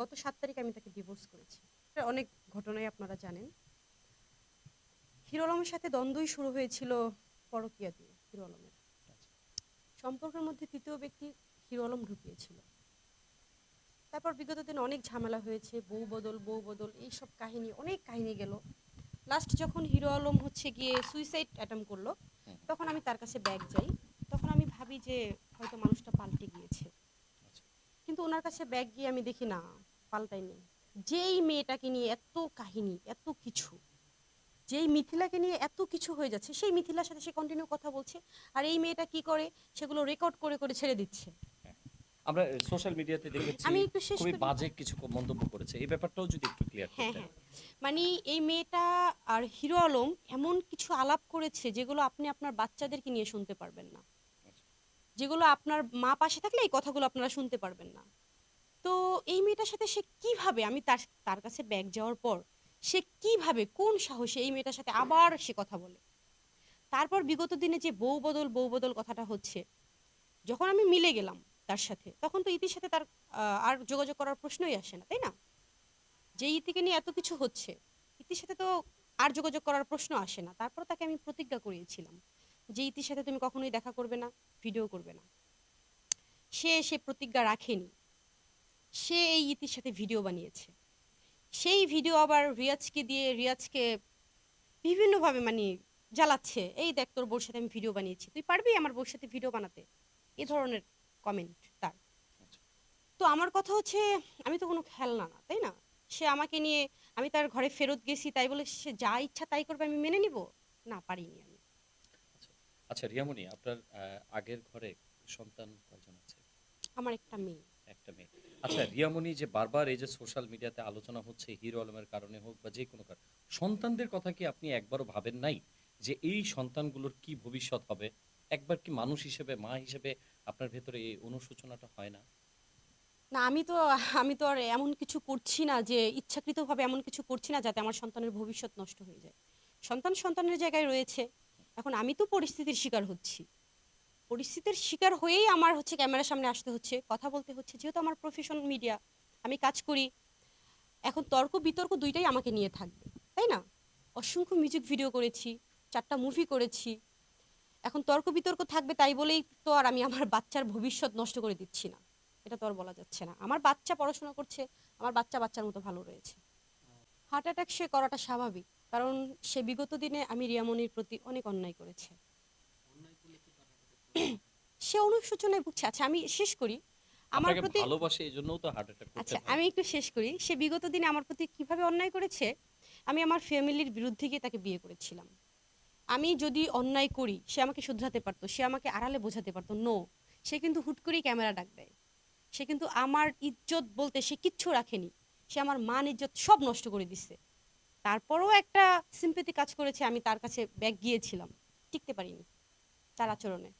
গত সাত তারিখে আমি তাকে ডিভোর্স করেছি। অনেক ঘটনাই আপনারা জানেন। হিরো আলমের সাথে দ্বন্দ্বই শুরু হয়েছিল পরকিয়া দিয়ে হিরো আলমের। সম্পর্কের মধ্যে তৃতীয় ব্যক্তি হিরো আলম ঢুকিয়েছিল। তারপর বিগত দিনে অনেক ঝামেলা হয়েছে বউ বদল বউ বদল এইসব কাহিনী অনেক কাহিনী গেল। লাস্ট যখন হিরো আলম হচ্ছে গিয়ে সুইসাইড অ্যাটেম্প করল তখন আমি তার কাছে ব্যাগ যাই। তখন আমি ভাবি যে হয়তো মানুষটা পাল্টে আচ্ছা। ওনার কাছে ব্যাগ গিয়ে আমি দেখি না পাল্টায়নি। যেই মেয়েটাকে নিয়ে এত কাহিনী এত কিছু যেই মিথিলাকে নিয়ে এত কিছু হয়ে যাচ্ছে সেই মিথিলার সাথে সে কন্টিনিউ কথা বলছে আর এই মেয়েটা কি করে? সেগুলো রেকর্ড করে করে ছেড়ে দিচ্ছে। আমরা সোশ্যাল মিডিয়াতে দেখেছি আমি একটু শেষ খুবই বাজে কিছু মন্তব্য করেছে। এই ব্যাপারটাও যদি একটু ক্লিয়ার হ্যাঁ করতেন। হ্যাঁ মানে এই মেয়েটা আর হিরো আলম এমন কিছু আলাপ করেছে যেগুলো আপনি আপনার বাচ্চাদেরকে নিয়ে শুনতে পারবেন না। যেগুলো আপনার মা পাশে থাকলে এই কথাগুলো আপনারা শুনতে পারবেন না। তো এই মেয়েটার সাথে সে কীভাবে, আমি তার তার কাছে ব্যাগ যাওয়ার পর সে কীভাবে, কোন সাহসে এই মেয়েটার সাথে আবার সে কথা বলে? তারপর বিগত দিনে যে বউ বদল বউ বদল কথাটা হচ্ছে, যখন আমি মিলে গেলাম তার সাথে, তখন তো ইতির সাথে তার আর যোগাযোগ করার প্রশ্নই আসে না, তাই না? যে ইতিকে নিয়ে এত কিছু হচ্ছে, ইতির সাথে তো আর যোগাযোগ করার প্রশ্ন আসে না। তারপর তাকে আমি প্রতিজ্ঞা করিয়েছিলাম যে ইতির সাথে তুমি কখনোই দেখা করবে না ভিডিও করবে না। সে সে প্রতিজ্ঞা রাখেনি। সে এই ইতির সাথে ভিডিও বানিয়েছে। সেই ভিডিও আবার রিয়াজকে দিয়ে রিয়াজকে বিভিন্নভাবে মানে জ্বালাচ্ছে এই দেখ তোর বউর সাথে আমি ভিডিও বানিয়েছি। তুই পারবি আমার বউর সাথে ভিডিও বানাতে? এ ধরনের কমেন্ট তার। আচ্ছা। তো আমার কথা হচ্ছে আমি তো কোনো খেলনা না তাই না? সে আমাকে নিয়ে আমি তার ঘরে ফেরত গেছি তাই বলে সে যা ইচ্ছা তাই করবে আমি মেনে নিব? না পারিনি আমি। আচ্ছা। রিয়ামণি আপনার আগের ঘরে সন্তান কয়জন আছে? আমার একটা মেয়ে। একটা মেয়ে। আচ্ছা রিয়ামণি যে বারবার এই যে সোশ্যাল মিডিয়াতে আলোচনা হচ্ছে, হিরো আলমের কারণে হোক বা যে কোনো কারণ, সন্তানদের কথা কি আপনি একবারও ভাবেন নাই যে এই সন্তানগুলোর কি ভবিষ্যৎ হবে? একবার কি মানুষ হিসেবে, মা হিসেবে আপনার ভেতরে এই অনুশোচনাটা হয় না? না, আমি তো আমি তো আর এমন কিছু করছি না যে ইচ্ছাকৃতভাবে এমন কিছু করছি না যাতে আমার সন্তানের ভবিষ্যৎ নষ্ট হয়ে যায়। সন্তান সন্তানের জায়গায় রয়েছে। এখন আমি তো পরিস্থিতির শিকার হচ্ছি। পরিস্থিতির শিকার হয়েই আমার হচ্ছে ক্যামেরার সামনে আসতে হচ্ছে, কথা বলতে হচ্ছে। যেহেতু আমার প্রফেশন মিডিয়া আমি কাজ করি, এখন তর্ক বিতর্ক দুইটাই আমাকে নিয়ে থাকবে, তাই না? অসংখ্য মিউজিক ভিডিও করেছি, চারটা মুভি করেছি, এখন তর্ক বিতর্ক থাকবে তাই বলেই তো আর আমি আমার বাচ্চার ভবিষ্যৎ নষ্ট করে দিচ্ছি না, এটা তো আর বলা যাচ্ছে না। আমার বাচ্চা পড়াশোনা করছে, আমার বাচ্চা বাচ্চার মতো ভালো রয়েছে। হার্ট অ্যাটাক সে করাটা স্বাভাবিক, কারণ সে বিগত দিনে আমি রিয়ামনির প্রতি অনেক অন্যায় করেছে। সে অনুশোচনায় ভুগছে। আচ্ছা আমি শেষ করি। আমার প্রতি ভালোবাসে এই জন্যও তো হার্ট অ্যাটাক আচ্ছা আমি একটু শেষ করি। সে বিগত দিনে আমার প্রতি কীভাবে অন্যায় করেছে আমি আমার ফ্যামিলির বিরুদ্ধে গিয়ে তাকে বিয়ে করেছিলাম। আমি যদি অন্যায় করি সে আমাকে শুধরাতে পারতো সে আমাকে আড়ালে বোঝাতে পারতো নো সে কিন্তু হুট করেই ক্যামেরা ডাক দেয়। সে কিন্তু আমার ইজ্জত বলতে সে কিচ্ছু রাখেনি। সে আমার মান ইজ্জত সব নষ্ট করে দিচ্ছে তারপরেও একটা সিম্পেতি কাজ করেছে আমি তার কাছে ব্যাগ গিয়েছিলাম। টিকতে পারিনি তার আচরণে।